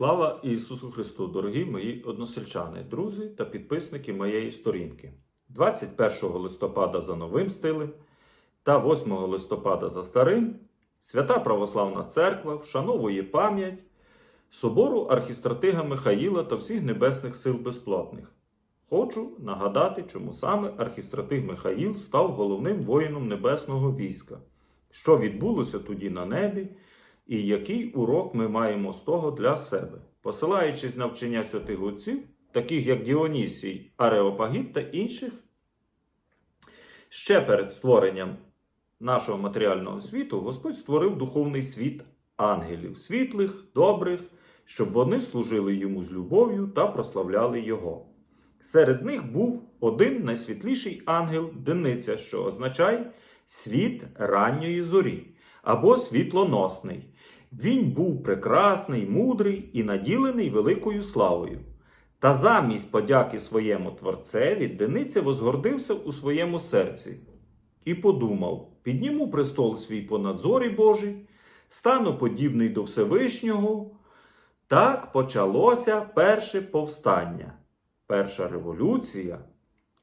Слава Ісусу Христу, дорогі мої односельчани, друзі та підписники моєї сторінки. 21 листопада за новим стилем та 8 листопада за старим Свята Православна Церква вшановує пам'ять собору архістратига Михаїла та всіх небесних сил безплатних. Хочу нагадати, чому саме архістратиг Михаїл став головним воїном небесного війська, що відбулося тоді на небі, і який урок ми маємо з того для себе, посилаючись на вчення святих отців, таких як Діонісій, Ареопагіт та інших, ще перед створенням нашого матеріального світу Господь створив духовний світ ангелів, світлих, добрих, щоб вони служили йому з любов'ю та прославляли Його. Серед них був один найсвітліший ангел Дениця, що означає світ ранньої зорі або світлоносний. Він був прекрасний, мудрий і наділений великою славою. Та замість подяки своєму творцеві Дениця возгордився у своєму серці і подумав: підніму престол свій понад зорі Божий, стану подібний до Всевишнього. Так почалося перше повстання, перша революція,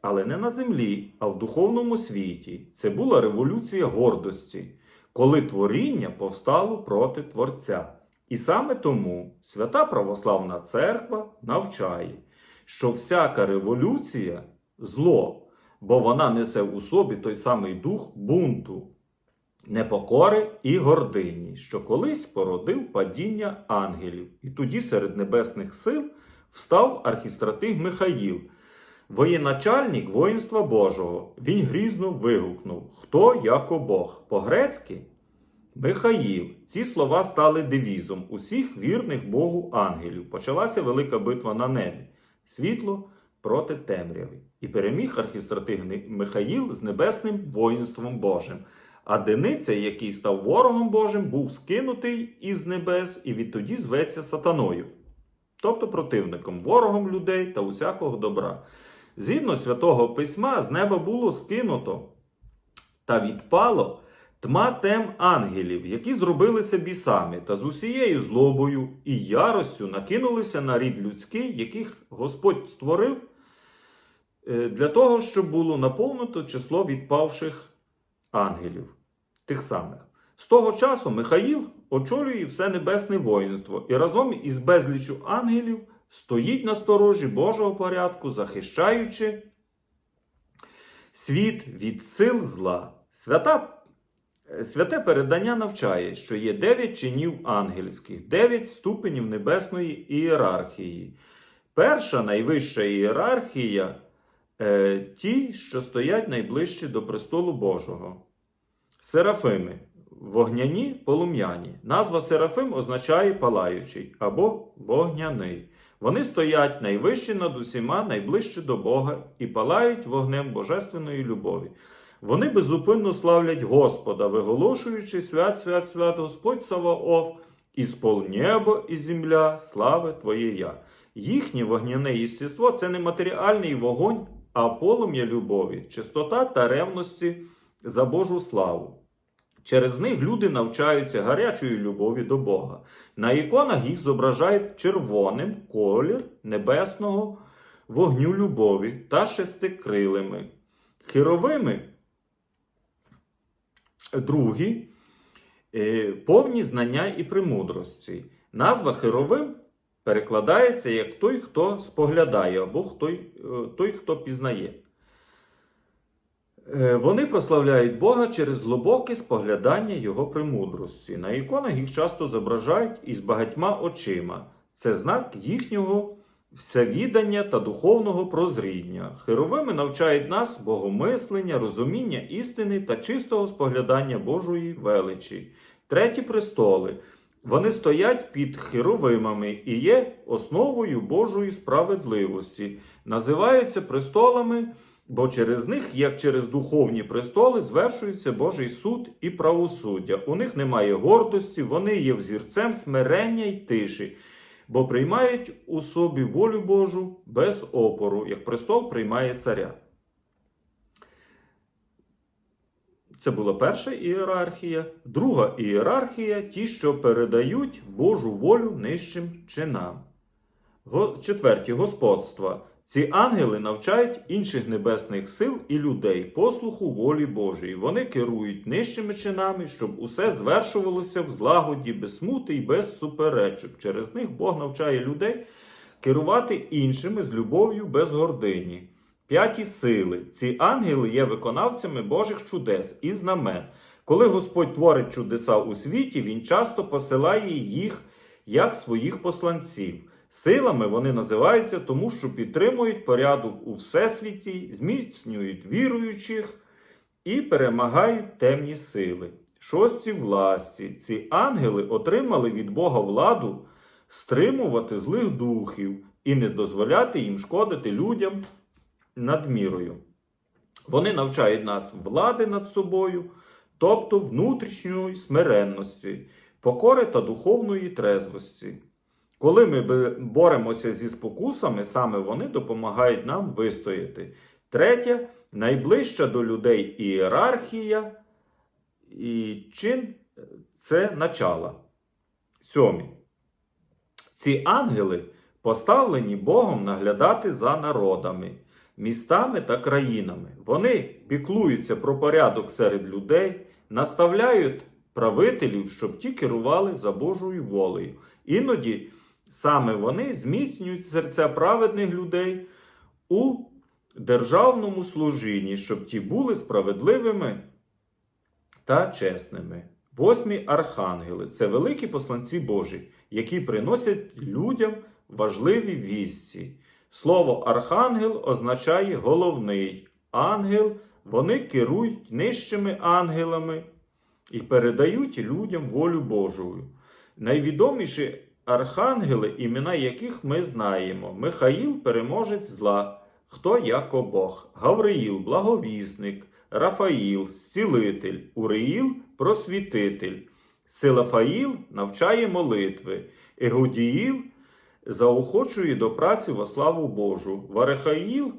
але не на землі, а в духовному світі. Це була революція гордості, коли творіння повстало проти Творця. І саме тому Свята Православна Церква навчає, що всяка революція зло, бо вона несе у собі той самий дух бунту, непокори і гордині, що колись породив падіння ангелів. І тоді серед небесних сил встав архістратиг Михаїл, воєначальник воїнства Божого. Він грізно вигукнув: Хто яко Бог? По-грецьки Михаїл. Ці слова стали девізом усіх вірних Богу ангелів. Почалася велика битва на небі. Світло проти темряви. І переміг архістратиг Михаїл з небесним воїнством Божим. А Дениця, який став ворогом Божим, був скинутий із небес і відтоді зветься сатаною, тобто противником, ворогом людей та усякого добра. Згідно святого письма, з неба було скинуто та відпало тьма тем ангелів, які зробилися бісами, та з усією злобою і яростю накинулися на рід людський, яких Господь створив е, для того, щоб було наповнено число відпавших ангелів, тих самих. З того часу Михаїл очолює все небесне воїнство і разом із безліччю ангелів стоїть на сторожі Божого порядку, захищаючи світ від сил зла. Свята Святе передання навчає, що є дев'ять чинів ангельських, дев'ять ступенів небесної ієрархії. Перша найвища ієрархія е, ті, що стоять найближче до престолу Божого. Серафими вогняні полум'яні. Назва Серафим означає палаючий або вогняний. Вони стоять найвище над усіма, найближче до Бога і палають вогнем божественної любові. Вони беззупинно славлять Господа, виголошуючи свят, свят, свят Господь Саваоф, іспол небо і земля, слави Твоєя. Їхнє вогняне єстіство це не матеріальний вогонь, а полум'я любові, чистота та ревності за Божу славу. Через них люди навчаються гарячої любові до Бога. На іконах їх зображають червоним колір небесного вогню любові та шестикрилими. Херовими другі е, повні знання і премудрості. Назва Херовим перекладається як той, хто споглядає, або той, е, той хто пізнає. Е, Вони прославляють Бога через глибоке споглядання Його премудрості. На іконах їх часто зображають із багатьма очима. Це знак їхнього всевідання та духовного прозріння. Херовими навчають нас богомислення, розуміння істини та чистого споглядання Божої величі. Треті престоли. Вони стоять під херовимами і є основою Божої справедливості. Називаються престолами, бо через них, як через духовні престоли, звершується Божий суд і правосуддя. У них немає гордості, вони є взірцем смирення й тиші бо приймають у собі волю Божу без опору, як престол приймає царя. Це була перша ієрархія. Друга ієрархія ті, що передають Божу волю нижчим чинам. Четверті господства. Ці ангели навчають інших небесних сил і людей послуху волі Божої. Вони керують нижчими чинами, щоб усе звершувалося в злагоді, без смути і без суперечок. Через них Бог навчає людей керувати іншими з любов'ю без гордині. П'яті сили. Ці ангели є виконавцями Божих чудес і знамен. Коли Господь творить чудеса у світі, Він часто посилає їх як своїх посланців. Силами вони називаються тому, що підтримують порядок у всесвіті, зміцнюють віруючих і перемагають темні сили. Шості власті. Ці ангели отримали від Бога владу стримувати злих духів і не дозволяти їм шкодити людям надмірою. Вони навчають нас влади над собою, тобто внутрішньої смиренності, покори та духовної трезвості. Коли ми боремося зі спокусами, саме вони допомагають нам вистояти. Третя найближча до людей ієрархія і чин це начала. Сьомі. Ці ангели поставлені Богом наглядати за народами, містами та країнами. Вони піклуються про порядок серед людей, наставляють правителів, щоб ті керували за Божою волею. Іноді саме вони зміцнюють серця праведних людей у державному служінні, щоб ті були справедливими та чесними. Восьмі архангели це великі посланці Божі, які приносять людям важливі вісті. Слово архангел означає головний ангел. Вони керують нижчими ангелами і передають людям волю Божу. Найвідоміші архангели, імена яких ми знаємо: Михаїл переможець зла, хто яко Бог, Гавриїл, благовісник, Рафаїл, зцілитель, Уриїл, просвітитель, Силафаїл навчає молитви, Егодіїл заохочує до праці во славу Божу, Варехаїл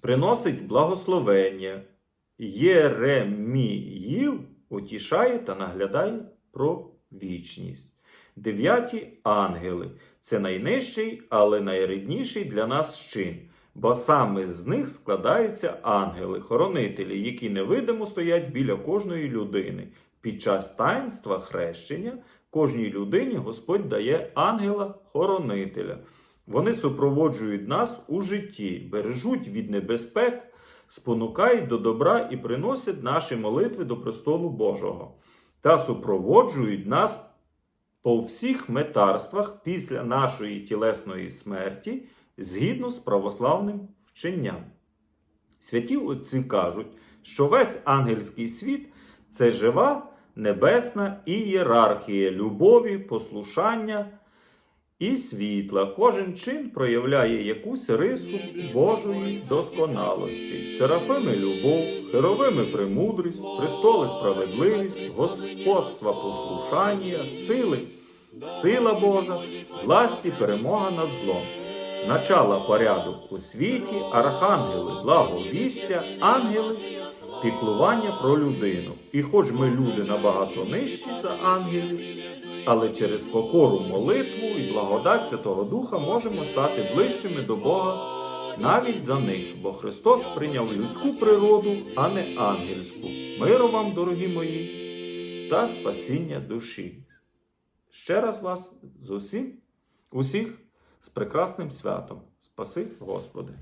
приносить благословення, Єреміїл утішає та наглядає про вічність. Дев'яті ангели це найнижчий, але найрідніший для нас чин, бо саме з них складаються ангели, хоронителі, які невидимо стоять біля кожної людини. Під час таїнства хрещення кожній людині Господь дає ангела-хоронителя. Вони супроводжують нас у житті, бережуть від небезпек, спонукають до добра і приносять наші молитви до престолу Божого та супроводжують нас по всіх метарствах після нашої тілесної смерті згідно з православним вченням. Святі отці кажуть, що весь ангельський світ це жива небесна ієрархія любові, послушання і світла. Кожен чин проявляє якусь рису Божої досконалості. Серафими любов, херовими премудрість, престоли справедливість, господства послушання, сили, сила Божа, власті перемога над злом. Начала порядок у світі, архангели, благовістя, ангели, піклування про людину. І хоч ми люди набагато нижчі за ангелів, але через покору, молитву і благодать Святого Духа можемо стати ближчими до Бога навіть за них, бо Христос прийняв людську природу, а не ангельську. Миру вам, дорогі мої, та спасіння душі. Ще раз вас з усім, усіх з прекрасним святом. Спаси, Господи!